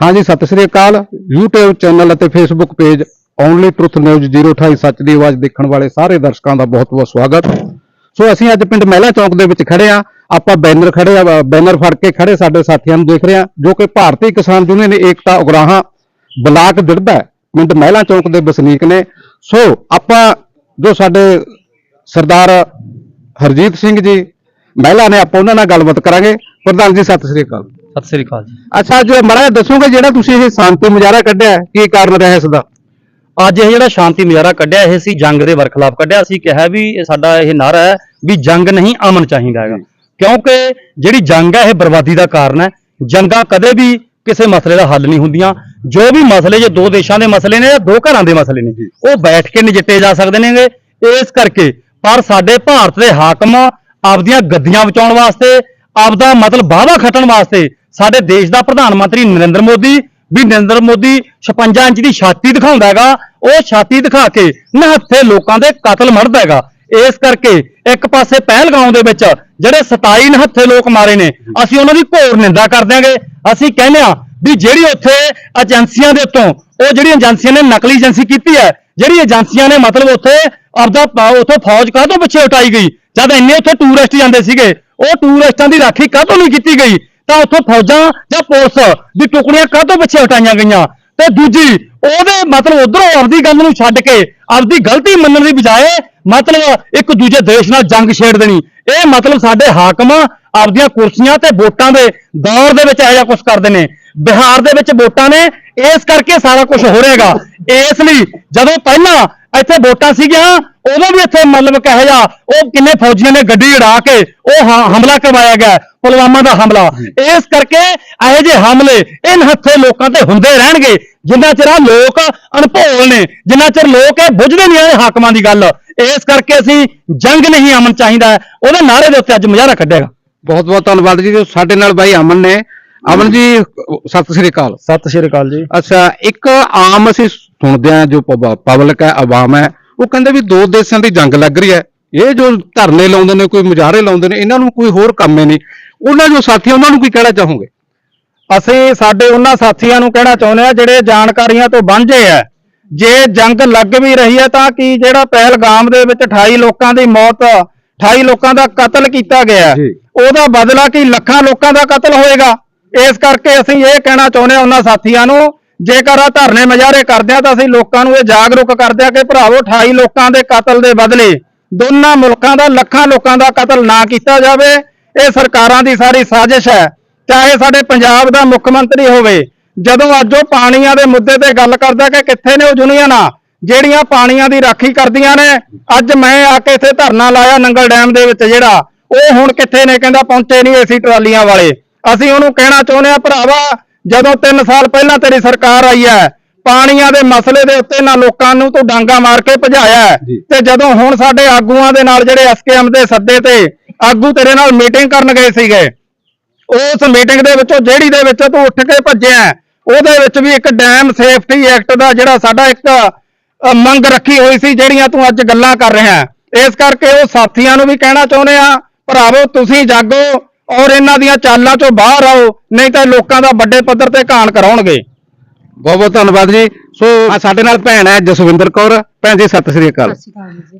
ਹਾਂਜੀ, ਸਤਿ ਸ੍ਰੀ ਅਕਾਲ। YouTube channel ਅਤੇ Facebook page only truth news 028 ਸੱਚ ਦੀ ਆਵਾਜ਼ ਦੇਖਣ ਵਾਲੇ ਸਾਰੇ ਦਰਸ਼ਕਾਂ ਦਾ ਬਹੁਤ-ਬਹੁਤ ਸਵਾਗਤ। ਸੋ ਅਸੀਂ ਅੱਜ ਪਿੰਡ ਮਹਿਲਾ ਚੌਂਕ ਦੇ ਵਿੱਚ ਖੜੇ ਆ ਆਪਾਂ ਬੈਨਰ ਖੜੇ ਆ, ਬੈਨਰ ਫੜ ਕੇ ਖੜੇ ਸਾਡੇ ਸਾਥੀਆਂ ਨੂੰ ਦੇਖ ਰਹੇ ਆ ਜੋ ਕਿ ਭਾਰਤੀ ਕਿਸਾਨ ਯੂਨੀਅਨ ਏਕਤਾ ਉਗਰਾਹਾਂ, ਬਲਾਕ ਦਿੜਦਾ ਪਿੰਡ ਮਹਿਲਾ ਚੌਂਕ ਦੇ ਵਸਨੀਕ ਨੇ। ਸੋ ਆਪਾਂ ਜੋ ਸਾਡੇ ਸਰਦਾਰ ਹਰਜੀਤ ਸਿੰਘ ਜੀ, ਮਹਿਲਾ ਨੇ ਆਪਾਂ ਉਹਨਾਂ ਨਾਲ ਗੱਲਬਾਤ ਕਰਾਂਗੇ। ਪ੍ਰਧਾਨ ਜੀ, ਸਤਿ ਸ੍ਰੀ ਅਕਾਲ। ਸਤਿ ਸ੍ਰੀ ਅਕਾਲ ਜੀ। ਅੱਛਾ ਜੋ ਮੜਾ ਦੱਸੋਗੇ ਜਿਹੜਾ ਤੁਸੀਂ ਇਹ ਸ਼ਾਂਤੀ ਮੁਜ਼ਾਹਰਾ ਕੱਢਿਆ ਹੈ, ਕੀ ਕਾਰਨ ਰਿਹਾ ਇਸ ਦਾ? ਅੱਜ ਇਹ ਜਿਹੜਾ ਸ਼ਾਂਤੀ ਮੁਜ਼ਾਹਰਾ ਕੱਢਿਆ ਇਹ ਸੀ ਜੰਗ ਦੇ ਵਰਖਲਾਫ ਕੱਢਿਆ। ਅਸੀਂ ਕਿਹਾ ਵੀ ਇਹ ਸਾਡਾ ਇਹ ਨਾਰਾ ਹੈ ਵੀ ਜੰਗ ਨਹੀਂ ਅਮਨ ਚਾਹੀਦਾ ਹੈਗਾ। ਕਿਉਂਕਿ ਜਿਹੜੀ ਜੰਗ ਹੈ ਇਹ ਬਰਬਾਦੀ ਦਾ ਕਾਰਨ ਹੈ। ਜੰਗਾਂ ਕਦੇ ਵੀ ਕਿਸੇ ਮਸਲੇ ਦਾ ਹੱਲ ਨਹੀਂ ਹੁੰਦੀਆਂ। ਜੋ ਵੀ ਮਸਲੇ ਜੇ ਦੋ ਦੇਸ਼ਾਂ ਦੇ ਮਸਲੇ ਨੇ ਜਾਂ ਦੋ ਘਰਾਂ ਦੇ ਮਸਲੇ ਨੇ ਉਹ ਬੈਠ ਕੇ ਨਜਿੱਟੇ ਜਾ ਸਕਦੇ ਨੇਗੇ। ਇਸ ਕਰਕੇ ਪਰ ਸਾਡੇ ਭਾਰਤ ਦੇ ਹਾਕਮ ਆਪਦੀਆਂ ਗੱਦੀਆਂ ਬਚਾਉਣ ਵਾਸਤੇ ਆਪਦਾ ਮਤਲਬ ਵਾਅਦਾ ਖੱਟਣ ਵਾਸਤੇ ਸਾਡੇ ਦੇਸ਼ ਦਾ ਪ੍ਰਧਾਨ ਮੰਤਰੀ ਨਰਿੰਦਰ ਮੋਦੀ ਵੀ ਨਰਿੰਦਰ ਮੋਦੀ 56 ਇੰਚ ਦੀ ਛਾਤੀ ਦਿਖਾਉਂਦਾ ਹੈਗਾ। ਉਹ ਛਾਤੀ ਦਿਖਾ ਕੇ ਨਹੱਥੇ ਲੋਕਾਂ ਦੇ ਕਤਲ ਮਰਦਾ ਹੈਗਾ। ਇਸ ਕਰਕੇ ਇੱਕ ਪਾਸੇ ਪਹਿਲਗਾਉਂ ਦੇ ਵਿੱਚ ਜਿਹੜੇ 27 ਨਹੱਥੇ ਲੋਕ ਮਾਰੇ ਨੇ, ਅਸੀਂ ਉਹਨਾਂ ਦੀ ਘੋਰ ਨਿੰਦਾ ਕਰਦੇ ਦਿਆਂਗੇ ਅਸੀਂ ਕਹਿੰਦੇ ਆ ਵੀ ਜਿਹੜੀ ਉੱਥੇ ਏਜੰਸੀਆਂ ਦੇ ਉੱਤੋਂ, ਉਹ ਜਿਹੜੀ ਏਜੰਸੀਆਂ ਨੇ ਨਕਲੀ ਏਜੰਸੀ ਕੀਤੀ ਹੈ, ਜਿਹੜੀ ਏਜੰਸੀਆਂ ਨੇ ਮਤਲਬ ਉੱਥੇ ਆਪਦਾ ਉੱਥੋਂ ਫੌਜ ਕਾਹਤੋਂ ਪਿੱਛੇ ਹਟਾਈ ਗਈ? ਜਦ ਇੰਨੇ ਉੱਥੇ ਟੂਰਿਸਟ ਜਾਂਦੇ ਸੀਗੇ, ਉਹ ਟੂਰਿਸਟਾਂ ਦੀ ਰਾਖੀ ਕਾਹਤੋਂ ਨਹੀਂ ਕੀਤੀ ਗਈ? ਤਾਂ ਉੱਥੋਂ ਫੌਜਾਂ ਜਾਂ ਪੁਲਿਸ ਦੀ ਟੁਕੜੀਆਂ ਕਾਹਤੋਂ ਪਿੱਛੇ ਹਟਾਈਆਂ ਗਈਆਂ? ਤੇ ਦੂਜੀ, ਉਹਦੇ ਮਤਲਬ ਉਧਰੋਂ ਆਪਦੀ ਗੱਲ ਨੂੰ ਛੱਡ ਕੇ ਆਪਦੀ ਗਲਤੀ ਮੰਨਣ ਦੀ ਬਜਾਏ ਮਤਲਬ ਇੱਕ ਦੂਜੇ ਦੇਸ਼ ਨਾਲ ਜੰਗ ਛੇੜ ਦੇਣੀ। ਇਹ ਮਤਲਬ ਸਾਡੇ ਹਾਕਮ ਆਪਦੀਆਂ ਕੁਰਸੀਆਂ ਤੇ ਵੋਟਾਂ ਦੇ ਦੌਰ ਦੇ ਵਿੱਚ ਇਹੋ ਜਿਹਾ ਕੁਝ ਕਰਦੇ ਨੇ। ਬਿਹਾਰ ਦੇ ਵਿੱਚ ਵੋਟਾਂ ਨੇ, ਇਸ ਕਰਕੇ ਸਾਰਾ ਕੁਝ ਹੋ ਰਿਹਾਗਾ ਇਸ ਲਈ ਜਦੋਂ ਪਹਿਲਾਂ ਇੱਥੇ ਵੋਟਾਂ ਸੀਗੀਆਂ ਉਦੋਂ ਵੀ ਇੱਥੇ ਮਤਲਬ ਕਹੇ ਜਾ ਉਹ ਕਿੰਨੇ ਫੌਜੀਆਂ ਨੇ ਗੱਡੀ ਉਡਾ ਕੇ ਉਹ ਹਮਲਾ ਕਰਵਾਇਆ ਗਿਆ ਪੁਲਵਾਮਾ ਦਾ ਹਮਲਾ ਇਸ ਕਰਕੇ ਇਹੋ ਜਿਹੇ ਹਮਲੇ ਇਨ ਹੱਥੇ ਲੋਕਾਂ ਤੇ ਹੁੰਦੇ ਰਹਿਣਗੇ ਜਿੰਨਾ ਚਿਰ ਆਹ ਲੋਕ ਅਣਭੋਲ ਨੇ ਜਿੰਨਾ ਚਿਰ ਲੋਕ ਇਹ ਬੁੱਝਦੇ ਨਹੀਂ ਇਹ ਹਾਕਮਾਂ ਦੀ ਗੱਲ ਇਸ ਕਰਕੇ ਅਸੀਂ ਜੰਗ ਨਹੀਂ ਅਮਨ ਚਾਹੀਦਾ। ਉਹਦੇ ਨਾਰੇ ਦੇ ਉੱਤੇ ਅੱਜ ਮੁਜ਼ਾਹਰਾ ਕੱਢਿਆ ਬਹੁਤ ਬਹੁਤ ਧੰਨਵਾਦ ਜੋ ਸਾਡੇ ਨਾਲ ਬਾਈ ਅਮਨ ਨੇ ਅਮਨ ਜੀ ਸਤਿ ਸ੍ਰੀ ਅਕਾਲ। ਸਤਿ ਸ਼੍ਰੀ ਅਕਾਲ ਜੀ। ਅੱਛਾ ਇੱਕ ਆਮ ਅਸੀਂ ਸੁਣਦੇ ਆ ਜੋ ਪਬਲਿਕ ਹੈ ਆਵਾਮ ਹੈ ਉਹ ਕਹਿੰਦੇ ਵੀ ਦੋ ਦੇਸ਼ਾਂ ਦੀ ਜੰਗ ਲੱਗ ਰਹੀ ਹੈ। ਇਹ ਜੋ ਧਰਨੇ ਲਾਉਂਦੇ ਨੇ ਕੋਈ ਮੁਜ਼ਾਹਰੇ ਲਾਉਂਦੇ ਨੇ ਇਹਨਾਂ ਨੂੰ ਕੋਈ ਹੋਰ ਕੰਮ ਹੀ ਨਹੀਂ। ਉਹਨਾਂ ਜੋ ਸਾਥੀ ਉਹਨਾਂ ਨੂੰ ਕੀ ਕਹਿਣਾ ਚਾਹੋਗੇ? ਅਸੀਂ ਸਾਡੇ ਉਹਨਾਂ ਸਾਥੀਆਂ ਨੂੰ ਕਹਿਣਾ ਚਾਹੁੰਦੇ ਆ ਜਿਹੜੇ ਜਾਣਕਾਰੀਆਂ ਤੋਂ ਵਾਂਝੇ ਆ। ਜੇ ਜੰਗ ਲੱਗ ਵੀ ਰਹੀ ਹੈ ਤਾਂ ਕੀ ਜਿਹੜਾ ਪਹਿਲਗਾਮ ਦੇ ਵਿੱਚ 28 ਲੋਕਾਂ ਦੀ ਮੌਤ 28 ਲੋਕਾਂ ਦਾ ਕਤਲ ਕੀਤਾ ਗਿਆ। ਉਹਦਾ ਬਦਲਾ ਕੀ ਲੱਖਾਂ ਲੋਕਾਂ ਦਾ ਕਤਲ ਹੋਏਗਾ? ਇਸ ਕਰਕੇ ਅਸੀਂ ਇਹ ਕਹਿਣਾ ਚਾਹੁੰਦੇ ਹਾਂ ਉਹਨਾਂ ਸਾਥੀਆਂ ਨੂੰ, ਜੇਕਰ ਆ ਧਰਨੇ ਮਜਾਰੇ ਕਰਦੇ ਆ ਤਾਂ ਅਸੀਂ ਲੋਕਾਂ ਨੂੰ ਇਹ ਜਾਗਰੂਕ ਕਰਦੇ ਆ ਕਿ ਭਰਾਵੋ 28 ਲੋਕਾਂ ਦੇ ਕਤਲ ਦੇ ਬਦਲੇ ਦੋਨਾਂ ਮੁਲਕਾਂ ਦਾ, ਲੱਖਾਂ ਲੋਕਾਂ ਦਾ ਕਤਲ ਨਾ ਕੀਤਾ ਜਾਵੇ। ਇਹ ਸਰਕਾਰਾਂ ਦੀ ਸਾਰੀ ਸਾਜ਼ਿਸ਼ ਹੈ। ਚਾਹੇ ਸਾਡੇ ਪੰਜਾਬ ਦਾ ਮੁੱਖ ਮੰਤਰੀ ਹੋਵੇ, ਜਦੋਂ ਅੱਜ ਉਹ ਪਾਣੀਆਂ ਦੇ ਮੁੱਦੇ ਤੇ ਗੱਲ ਕਰਦਾ ਕਿ ਕਿੱਥੇ ਨੇ ਉਹ ਯੂਨੀਅਨਾਂ ਜਿਹੜੀਆਂ ਪਾਣੀਆਂ ਦੀ ਰਾਖੀ ਕਰਦੀਆਂ ਨੇ, ਅੱਜ ਮੈਂ ਆ ਕੇ ਇੱਥੇ ਧਰਨਾ ਲਾਇਆ ਨੰਗਲ ਡੈਮ ਦੇ ਵਿੱਚ ਜਿਹੜਾ, ਉਹ ਹੁਣ ਕਿੱਥੇ ਨੇ ਕਹਿੰਦਾ ਪਹੁੰਚੇ ਨਹੀਂ ਏਸੀ ਟਰਾਲੀਆਂ ਵਾਲੇ। ਅਸੀਂ ਉਹਨੂੰ ਕਹਿਣਾ ਚਾਹੁੰਦੇ ਆ ਭਰਾਵਾ ਜਦੋਂ 3 ਸਾਲ ਪਹਿਲਾਂ ਤੇਰੀ ਸਰਕਾਰ ਆਈ ਹੈ ਪਾਣੀਆਂ ਦੇ ਮਸਲੇ ਦੇ ਉੱਤੇ ਨਾ ਲੋਕਾਂ ਨੂੰ ਤੂੰ ਡਾਂਗਾ ਮਾਰ ਕੇ ਭਜਾਇਆ। ਤੇ ਜਦੋਂ ਹੁਣ ਸਾਡੇ ਆਗੂਆਂ ਦੇ ਨਾਲ ਜਿਹੜੇ ਐਸਕੇਐਮ ਦੇ ਸੱਦੇ ਤੇ ਆਗੂ ਤੇਰੇ ਨਾਲ ਮੀਟਿੰਗ ਕਰਨ ਗਏ ਸੀਗੇ ਉਸ ਮੀਟਿੰਗ ਦੇ ਵਿੱਚੋਂ ਜਿਹੜੀ ਦੇ ਵਿੱਚ ਤੂੰ ਉੱਠ ਕੇ ਭੱਜਿਆ ਉਹਦੇ ਵਿੱਚ ਵੀ ਇੱਕ ਡੈਮ ਸੇਫਟੀ ਐਕਟ ਦਾ ਜਿਹੜਾ ਸਾਡਾ ਇੱਕ ਮੰਗ ਰੱਖੀ ਹੋਈ ਸੀ ਜਿਹੜੀਆਂ ਤੂੰ ਅੱਜ ਗੱਲਾਂ ਕਰ ਰਿਹਾ। ਇਸ ਕਰਕੇ ਉਹ ਸਾਥੀਆਂ ਨੂੰ ਵੀ ਕਹਿਣਾ ਚਾਹੁੰਦੇ ਆ ਭਰਾਵੋ ਤੁਸੀਂ ਜਾਗੋ ਔਰ ਇਹਨਾਂ ਦੀਆਂ ਚਾਲਾਂ ਚੋਂ ਬਾਹਰ ਆਓ ਨਹੀਂ ਤਾਂ ਲੋਕਾਂ ਦਾ ਵੱਡੇ ਪੱਧਰ ਤੇ ਘਾਣ ਕਰਾਉਣਗੇ। ਬਹੁਤ ਬਹੁਤ ਧੰਨਵਾਦ ਜੀ। ਸੋ ਆ ਸਾਡੇ ਨਾਲ ਭੈਣ ਹੈ ਜਸਵਿੰਦਰ ਕੌਰ। ਭੈਣ ਜੀ ਸਤਿ ਸ੍ਰੀ ਅਕਾਲ।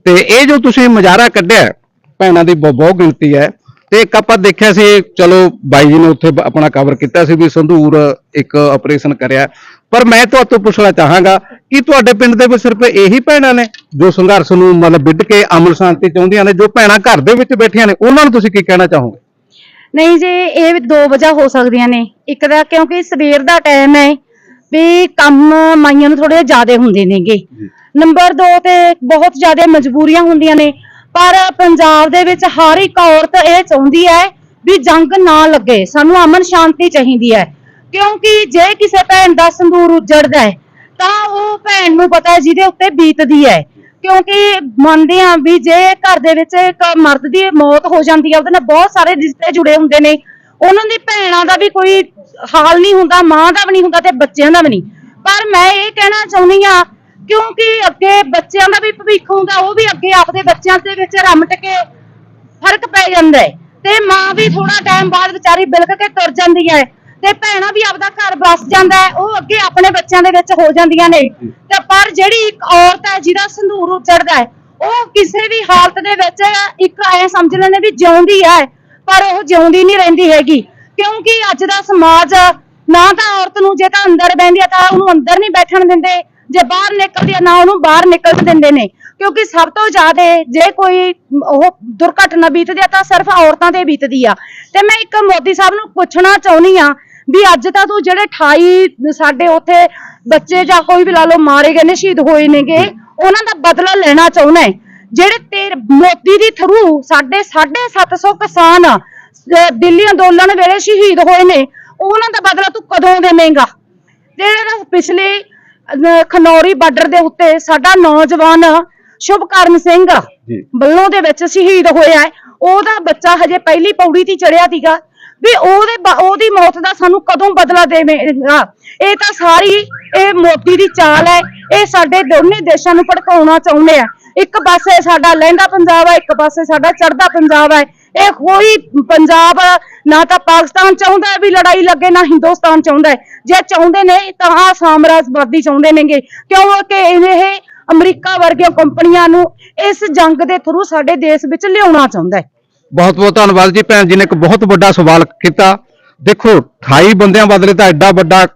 ਤੇ ਇਹ ਜੋ ਤੁਸੀਂ ਮੁਜ਼ਾਹਰਾ ਕੱਢਿਆ ਭੈਣਾਂ ਦੀ ਬਹੁ- ਬਹੁਤ ਗਿਣਤੀ ਹੈ। ਤੇ ਇੱਕ ਆਪਾਂ ਦੇਖਿਆ ਸੀ ਚਲੋ ਬਾਈ ਜੀ ਨੇ ਉੱਥੇ ਆਪਣਾ ਕਵਰ ਕੀਤਾ ਸੀ ਵੀ ਸੰਧੂਰ ਇੱਕ ਆਪਰੇਸ਼ਨ ਕਰਿਆ। ਪਰ ਮੈਂ ਤੁਹਾਡੇ ਤੋਂ ਪੁੱਛਣਾ ਚਾਹਾਂਗਾ ਕਿ ਤੁਹਾਡੇ ਪਿੰਡ ਦੇ ਵਿੱਚ ਸਿਰਫ ਇਹੀ ਭੈਣਾਂ ਨੇ ਜੋ ਸੰਘਰਸ਼ ਨੂੰ ਮਤਲਬ ਵਿੱਢ ਕੇ ਅਮਨ ਸ਼ਾਂਤੀ ਚਾਹੁੰਦੀਆਂ ਨੇ ਜੋ ਭੈਣਾਂ ਘਰ ਦੇ ਵਿੱਚ ਬੈਠੀਆਂ ਨੇ ਉਹਨਾਂ ਨੂੰ ਤੁਸੀਂ ਕੀ ਕਹਿਣਾ ਚਾਹੋਗੇ? ਨਹੀਂ ਜੀ ਇਹ ਦੋ ਵਜ੍ਹਾ ਹੋ ਸਕਦੀਆਂ ਨੇ। ਇੱਕ ਦਾ ਕਿਉਂਕਿ ਸਵੇਰ ਦਾ ਟਾਈਮ ਹੈ ਵੀ ਕੰਮ ਮਾਈਆਂ ਨੂੰ ਥੋੜੇ ਜ਼ਿਆਦਾ ਹੁੰਦੇ ਨੇਗੇ। ਨੰਬਰ 2 ਤੇ ਬਹੁਤ ਜ਼ਿਆਦਾ ਮਜਬੂਰੀਆਂ ਹੁੰਦੀਆਂ ਨੇ। ਪਰ ਪੰਜਾਬ ਦੇ ਵਿੱਚ ਹਰ ਇੱਕ ਔਰਤ ਇਹ ਚਾਹੁੰਦੀ ਹੈ ਵੀ ਜੰਗ ਨਾ ਲੱਗੇ। ਸਾਨੂੰ ਅਮਨ ਸ਼ਾਂਤੀ ਚਾਹੀਦੀ ਹੈ। ਕਿਉਂਕਿ ਜੇ ਕਿਸੇ ਭੈਣ ਦਾ ਸੰਦੂਰ ਉਜੜਦਾ ਹੈ ਤਾਂ ਉਹ ਭੈਣ ਨੂੰ ਪਤਾ ਜਿਹਦੇ ਉੱਤੇ ਬੀਤਦੀ ਹੈ। ਕਿਉਂਕਿ ਮੰਨਦੇ ਆ ਵੀ ਜੇ ਘਰ ਦੇ ਵਿੱਚ ਇੱਕ ਮਰਦ ਦੀ ਮੌਤ ਹੋ ਜਾਂਦੀ ਹੈ ਉਹਦੇ ਨਾਲ ਬਹੁਤ ਸਾਰੇ ਰਿਸ਼ਤੇ ਜੁੜੇ ਹੁੰਦੇ ਨੇ। ਉਹਨਾਂ ਦੀ ਭੈਣਾਂ ਦਾ ਵੀ ਕੋਈ ਹਾਲ ਨਹੀਂ ਹੁੰਦਾ, ਮਾਂ ਦਾ ਵੀ ਨਹੀਂ ਹੁੰਦਾ ਤੇ ਬੱਚਿਆਂ ਦਾ ਵੀ ਨਹੀਂ। ਪਰ ਮੈਂ ਇਹ ਕਹਿਣਾ ਚਾਹੁੰਦੀ ਆ ਕਿਉਂਕਿ ਅੱਗੇ ਬੱਚਿਆਂ ਦਾ ਵੀ ਭਵਿੱਖ ਹੁੰਦਾ, ਉਹ ਵੀ ਅੱਗੇ ਆਪਦੇ ਬੱਚਿਆਂ ਦੇ ਵਿੱਚ ਰਮਟ ਕੇ ਫ਼ਰਕ ਪੈ ਜਾਂਦਾ ਹੈ। ਤੇ ਮਾਂ ਵੀ ਥੋੜਾ ਟਾਈਮ ਬਾਅਦ ਵਿਚਾਰੀ ਬਿਲਕ ਕੇ ਤੁਰ ਜਾਂਦੀ ਹੈ। ਤੇ ਭੈਣਾਂ ਵੀ ਆਪਦਾ ਘਰ ਬਸ ਜਾਂਦਾ ਹੈ ਉਹ ਅੱਗੇ ਆਪਣੇ ਬੱਚਿਆਂ ਦੇ ਵਿੱਚ ਹੋ ਜਾਂਦੀਆਂ ਨੇ। ਤੇ ਪਰ ਜਿਹੜੀ ਇੱਕ ਔਰਤ ਹੈ ਜਿਹਦਾ ਸੰਧੂਰ ਉਜੜਦਾ ਹੈ ਉਹ ਕਿਸੇ ਵੀ ਹਾਲਤ ਦੇ ਵਿੱਚ ਇੱਕ ਐ ਸਮਝ ਲੈਣੇ ਵੀ ਜਿਉਂਦੀ ਹੈ ਪਰ ਉਹ ਜਿਉਂਦੀ ਨਹੀਂ ਰਹਿੰਦੀ ਹੈਗੀ। ਕਿਉਂਕਿ ਅੱਜ ਦਾ ਸਮਾਜ ਨਾ ਤਾਂ ਔਰਤ ਨੂੰ ਜੇ ਤਾਂ ਅੰਦਰ ਬਹਿੰਦੀ ਆ ਤਾਂ ਉਹਨੂੰ ਅੰਦਰ ਨਹੀਂ ਬੈਠਣ ਦਿੰਦੇ ਜੇ ਬਾਹਰ ਨਿਕਲਦੀ ਆ ਨਾ ਉਹਨੂੰ ਬਾਹਰ ਨਿਕਲਣ ਦਿੰਦੇ ਨੇ। ਕਿਉਂਕਿ ਸਭ ਤੋਂ ਜ਼ਿਆਦਾ ਜੇ ਕੋਈ ਉਹ ਦੁਰਘਟਨਾ ਬੀਤਦੀ ਆ ਤਾਂ ਸਿਰਫ ਔਰਤਾਂ ਤੇ ਬੀਤਦੀ ਆ। ਤੇ ਮੈਂ ਇੱਕ ਮੋਦੀ ਸਾਹਿਬ ਨੂੰ ਪੁੱਛਣਾ ਚਾਹੁੰਦੀ ਆ ਵੀ ਅੱਜ ਤਾਂ ਤੂੰ ਜਿਹੜੇ 28 ਸਾਡੇ ਉੱਥੇ ਬੱਚੇ ਜਾਂ ਕੋਈ ਵੀ ਲਾ ਲਓ ਮਾਰੇ ਗਏ ਨੇ ਸ਼ਹੀਦ ਹੋਏ ਨੇਗੇ ਉਹਨਾਂ ਦਾ ਬਦਲਾ ਲੈਣਾ ਚਾਹੁੰਦਾ ਹੈ। ਜਿਹੜੇ ਤੇਰੇ ਮੋਦੀ ਦੀ ਥਰੂ ਸਾਡੇ 750 ਕਿਸਾਨ ਦਿੱਲੀ ਅੰਦੋਲਨ ਵੇਲੇ ਸ਼ਹੀਦ ਹੋਏ ਨੇ ਉਹਨਾਂ ਦਾ ਬਦਲਾ ਤੂੰ ਕਦੋਂ ਦੇਵੇਂਗਾ? ਜਿਹੜਾ ਪਿਛਲੇ ਖਨੌਰੀ ਬਾਰਡਰ ਦੇ ਉੱਤੇ ਸਾਡਾ ਨੌਜਵਾਨ ਸ਼ੁਭਕਰਨ ਸਿੰਘ। ਬੱਲੋਂ ਦੇ ਵਿੱਚ ਸ਼ਹੀਦ ਹੋਇਆ ਹੈ ਉਹਦਾ ਬੱਚਾ ਹਜੇ ਪਹਿਲੀ ਪੌੜੀ ਤੇ ਚੜਿਆ ਸੀਗਾ। ਵੀ ਉਹਦੇ ਉਹਦੀ ਮੌਤ ਦਾ ਸਾਨੂੰ ਕਦੋਂ ਬਦਲਾ ਦੇਵੇਗਾ ਇਹ ਤਾਂ ਸਾਰੀ ਇਹ ਮੋਦੀ ਦੀ ਚਾਲ ਹੈ। ਇਹ ਸਾਡੇ ਦੋਨੇ ਦੇਸ਼ਾਂ ਨੂੰ ਭੜਕਾਉਣਾ ਚਾਹੁੰਦੇ ਆ। ਇੱਕ ਪਾਸੇ ਸਾਡਾ ਲਹਿੰਦਾ ਪੰਜਾਬ ਹੈ, ਇੱਕ ਪਾਸੇ ਸਾਡਾ ਚੜ੍ਹਦਾ ਪੰਜਾਬ ਹੈ। ਇਹ ਕੋਈ ਪੰਜਾਬ ਨਾ ਤਾਂ ਪਾਕਿਸਤਾਨ ਚਾਹੁੰਦਾ ਵੀ ਲੜਾਈ ਲੱਗੇ, ਨਾ ਹਿੰਦੁਸਤਾਨ ਚਾਹੁੰਦਾ ਹੈ। ਜੇ ਚਾਹੁੰਦੇ ਨੇ ਤਾਂ ਆਹ ਸਾਮਰਾਜਵਾਦੀ ਚਾਹੁੰਦੇ ਨੇਗੇ। ਕਿਉਂਕਿ ਇਹ ਅਮਰੀਕਾ ਵਰਗੀਆਂ ਕੰਪਨੀਆਂ ਨੂੰ ਇਸ ਜੰਗ ਦੇ ਥਰੂ ਸਾਡੇ ਦੇਸ਼ ਵਿੱਚ ਲਿਆਉਣਾ ਚਾਹੁੰਦਾ ਹੈ। ਬਹੁਤ ਬਹੁਤ ਧੰਨਵਾਦ ਜੀ ਭੈਣ ਜੀ ਨੇ ਇੱਕ ਬਹੁਤ ਵੱਡਾ ਸਵਾਲ ਕੀਤਾ। ਦੇਖੋ 28 ਬੰਦਿਆਂ ਬਦਲੇ ਤਾਂ ਐਡਾ ਵੱਡਾ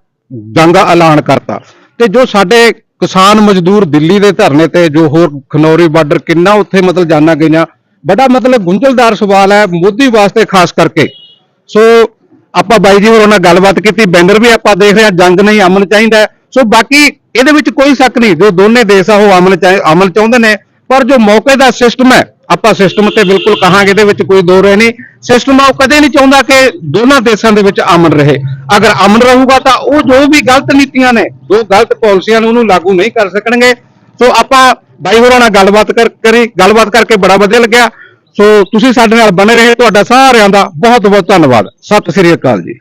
ਜੰਗ ਐਲਾਨ ਕਰਤਾ। ਤੇ ਜੋ ਸਾਡੇ ਕਿਸਾਨ ਮਜ਼ਦੂਰ ਦਿੱਲੀ ਦੇ ਧਰਨੇ ਤੇ ਜੋ ਹੋਰ ਖਨੌਰੀ ਬਾਰਡਰ ਕਿੰਨਾ ਉੱਥੇ ਮਤਲਬ ਜਾਨਾਂ ਗਈਆਂ ਬੜਾ ਮਤਲਬ ਗੁੰਝਲਦਾਰ ਸਵਾਲ ਹੈ ਮੋਦੀ ਵਾਸਤੇ ਖਾਸ ਕਰਕੇ। ਸੋ ਆਪਾਂ ਬਾਈ ਜੀ ਹੋਰਾਂ ਨਾਲ ਗੱਲਬਾਤ ਕੀਤੀ, ਬੈਨਰ ਵੀ ਆਪਾਂ ਦੇਖ ਰਹੇ ਹਾਂ, ਜੰਗ ਨਹੀਂ ਅਮਨ ਚਾਹੀਦਾ ਸੋ ਬਾਕੀ ਇਹਦੇ ਵਿੱਚ ਕੋਈ ਸ਼ੱਕ ਨਹੀਂ, ਜੋ ਦੋਨੇ ਦੇਸ਼ ਆ ਉਹ ਅਮਨ ਚਾਹ ਅਮਨ ਚਾਹੁੰਦੇ ਨੇ, ਪਰ ਜੋ ਮੌਕੇ ਦਾ ਸਿਸਟਮ ਹੈ ਆਪਾਂ ਸਿਸਟਮ ਤੇ ਬਿਲਕੁਲ ਕਹਾਂਗੇ ਇਹਦੇ ਵਿੱਚ ਕੋਈ ਦੋ ਰਹੇ ਨਹੀਂ। ਸਿਸਟਮ ਉਹ ਕਦੇ ਨਹੀਂ ਚਾਹੁੰਦਾ ਕਿ ਦੋਨਾਂ ਦੇਸ਼ਾਂ ਦੇ ਵਿੱਚ ਅਮਨ ਰਹੇ। ਅਗਰ ਅਮਨ ਰਹੂਗਾ ਤਾਂ ਉਹ ਜੋ ਵੀ ਗਲਤ ਨੀਤੀਆਂ ਨੇ, ਜੋ ਗਲਤ ਪਾਲਿਸੀਆਂ ਨੇ, ਉਹਨੂੰ ਲਾਗੂ ਨਹੀਂ ਕਰ ਸਕਣਗੇ। ਸੋ ਆਪਾਂ ਬਾਈ ਹੋਰਾਂ ਨਾਲ ਗੱਲਬਾਤ ਕਰ ਕਰੀ, ਗੱਲਬਾਤ ਕਰਕੇ ਬੜਾ ਵਧੀਆ ਲੱਗਿਆ। ਸੋ ਤੁਸੀਂ ਸਾਡੇ ਨਾਲ ਬਣੇ ਰਹੇ, ਤੁਹਾਡਾ ਸਾਰਿਆਂ ਦਾ ਬਹੁਤ ਬਹੁਤ ਧੰਨਵਾਦ। ਸਤਿ ਸ੍ਰੀ ਅਕਾਲ ਜੀ।